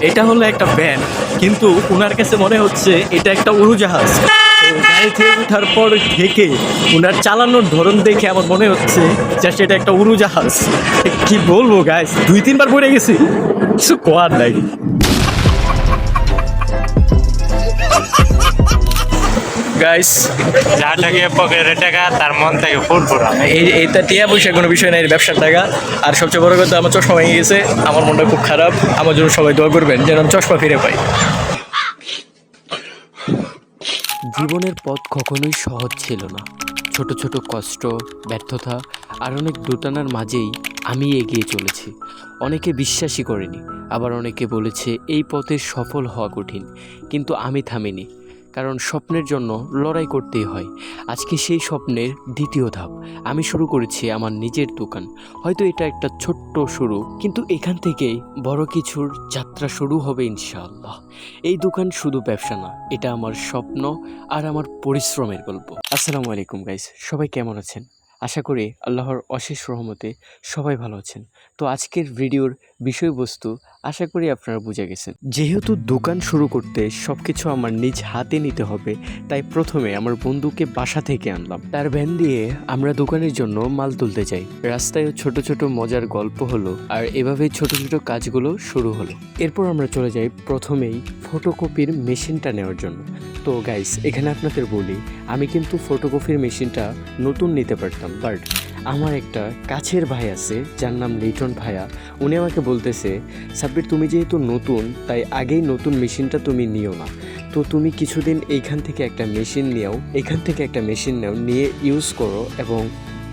এটা হলো একটা ব্যান কিন্তু ওনার কাছে মনে হচ্ছে এটা একটা উড়োজাহাজ। গাড়ি ওঠার পর থেকে ওনার চালানোর ধরন দেখে আমার মনে হচ্ছে যে সেটা একটা উড়োজাহাজ। কি বলব গাইস দুই, তিনবার পড়ে গেছি। কিছু কোয়ার নাই। গাইস যা টাকা পকেটে টাকা তার মন থেকে ফুরফুরা এই এইটা টিয়া পয়সা কোনো বিষয় নাই ব্যবসার টাকা। আর সবচেয়ে বড় কথা আমার চশমা ভেঙে গেছে আমার মনটা খুব খারাপ। আমার জন্য সবাই দোয়া করবেন যেন আমি চশমা ফিরে পাই। জীবনের পথ কখনোই সহজ ছিল না। ছোট ছোট কষ্ট ব্যর্থতা আর অনেক দোটানার মাঝেই আমি এগিয়ে চলেছি। অনেকে বিশ্বাসই করেনি আবার অনেকে বলেছে এই পথে সফল হওয়া কঠিন। কিন্তু আমি থামিনি। কারণ স্বপ্নের জন্য লড়াই করতেই হয়। আজকে সেই স্বপ্নের দ্বিতীয় ধাপ। আমি শুরু করেছি আমার নিজের দোকান। হয়তো এটা একটা ছোট্ট শুরু, কিন্তু এখান থেকেই বড় কিছুর যাত্রা শুরু হবে ইনশাআল্লাহ। এই দোকান শুধু ব্যবসা না, এটা আমার স্বপ্ন আর আমার পরিশ্রমের গল্প। আসসালামু আলাইকুম গাইস সবাই কেমন আছেন? আশা করি আল্লাহর অশেষ রহমতে সবাই ভালো আছেন। তো আজকের ভিডিওর বিষয়বস্তু আশা করি আপনারা বুঝে গেছেন। যেহেতু দোকান শুরু করতে সব কিছু আমার নিজ হাতে নিতে হবে, তাই প্রথমে আমার বন্ধুকে বাসা থেকে আনলাম। তার ভ্যান দিয়ে আমরা দোকানের জন্য মাল তুলতে যাই। রাস্তায়ও ছোট ছোট মজার গল্প হলো আর এভাবেই ছোট ছোট কাজগুলো শুরু হলো। এরপর আমরা চলে যাই প্রথমেই ফটোকপির মেশিনটা নেওয়ার জন্য। তো গাইস, এখানে আপনাদের বলি, আমি কিন্তু ফটোকপির মেশিনটা নতুন নিতে পারতাম, বাট আমার একটা কাছের ভাই আছে, যার নাম লিটন ভাইয়া। উনি আমাকে বলতেছে, সাব্বির, তুমি যেহেতু নতুন, তাই আগেই নতুন মেশিনটা তুমি নিও না। তো তুমি কিছুদিন এইখান থেকে একটা মেশিন নিও, এখান থেকে একটা মেশিন নাও, নিয়ে ইউজ করো এবং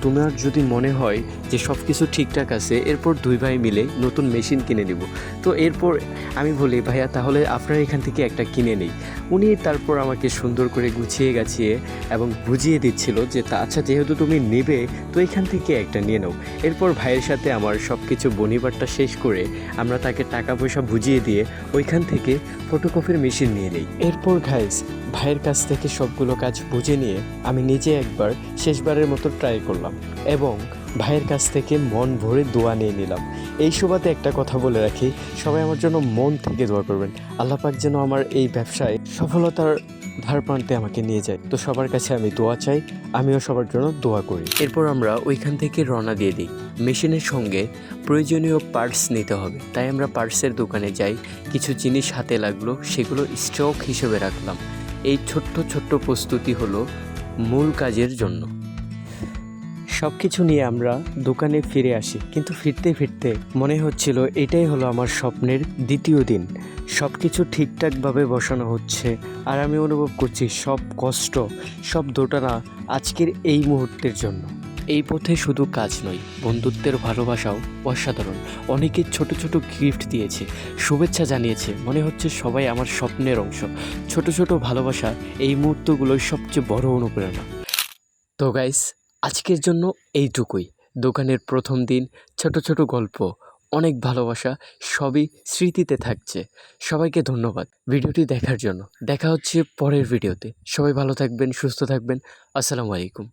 তোমার যদি মনে হয় যে সব কিছু ঠিকঠাক আছে, এরপর দুই ভাই মিলে নতুন মেশিন কিনে নিব। তো এরপর আমি বলি, ভাইয়া, তাহলে আপনার এখান থেকে একটা কিনে নেই। উনি তারপর আমাকে সুন্দর করে গুছিয়ে গাছিয়ে এবং বুঝিয়ে দিচ্ছিল যে, তা আচ্ছা যেহেতু তুমি নেবে, তো এখান থেকে একটা নিয়ে নাও। এরপর ভাইয়ের সাথে আমার সব কিছু বনিবারটা শেষ করে আমরা তাকে টাকা পয়সা বুঝিয়ে দিয়ে ওইখান থেকে ফটোকপির মেশিন নিয়ে নিই। এরপর ঘাইস ভাইয়ের কাছ থেকে সবগুলো কাজ বুঝে নিয়ে আমি নিজে একবার শেষবারের মতো ট্রাই করলাম। এবং ভাইয়ের কাছ থেকে মন ভরে দোয়া নিয়ে নিলাম। এই সুবাদে একটা কথা বলে রাখি, সবাই আমার জন্য মন থেকে দোয়া করবেন। আল্লাহ পাক যেন আমার এই ব্যবসায় সফলতার ধার প্রান্তে আমাকে নিয়ে যায়। তো সবার কাছে আমি দোয়া চাই, আমিও সবার জন্য দোয়া করি। এরপর আমরা ওইখান থেকে রওনা দিয়ে দিই। মেশিনের সঙ্গে প্রয়োজনীয় পার্টস নিতে হবে। তাই আমরা পার্টসের দোকানে যাই, কিছু জিনিস হাতে লাগল, সেগুলো স্টক হিসেবে রাখলাম। এই ছোট্ট ছোট্ট প্রস্তুতি হলো মূল কাজের জন্য। সব কিছু নিয়ে আমরা দোকানে ফিরে আসি। কিন্তু ফিরতে ফিরতে মনে হচ্ছিল এটাই হলো আমার স্বপ্নের দ্বিতীয় দিন। সব কিছু ঠিকঠাকভাবে বসানো হচ্ছে আর আমি অনুভব করছি সব কষ্ট, সব দোটানা আজকের এই মুহূর্তের জন্য। এই পথে শুধু কাজ নয়, বন্ধুত্বের ভালোবাসাও অসাধারণ। অনেকে ছোট ছোট গিফট দিয়েছে, শুভেচ্ছা জানিয়েছে, মনে হচ্ছে সবাই আমার স্বপ্নের অংশ। ছোট ছোট ভালোবাসা এই মুহূর্তগুলোই সবচেয়ে বড় অনুপ্রেরণা। তো গাইস আজকের জন্য এইটুকুই। দোকানের প্রথম দিন, ছোট ছোট গল্প, অনেক ভালোবাসা, সবই স্মৃতিতে থাকছে। সবাইকে ধন্যবাদ ভিডিওটি দেখার জন্য। দেখা হচ্ছে পরের ভিডিওতে। সবাই ভালো থাকবেন, সুস্থ থাকবেন। আসসালামু আলাইকুম।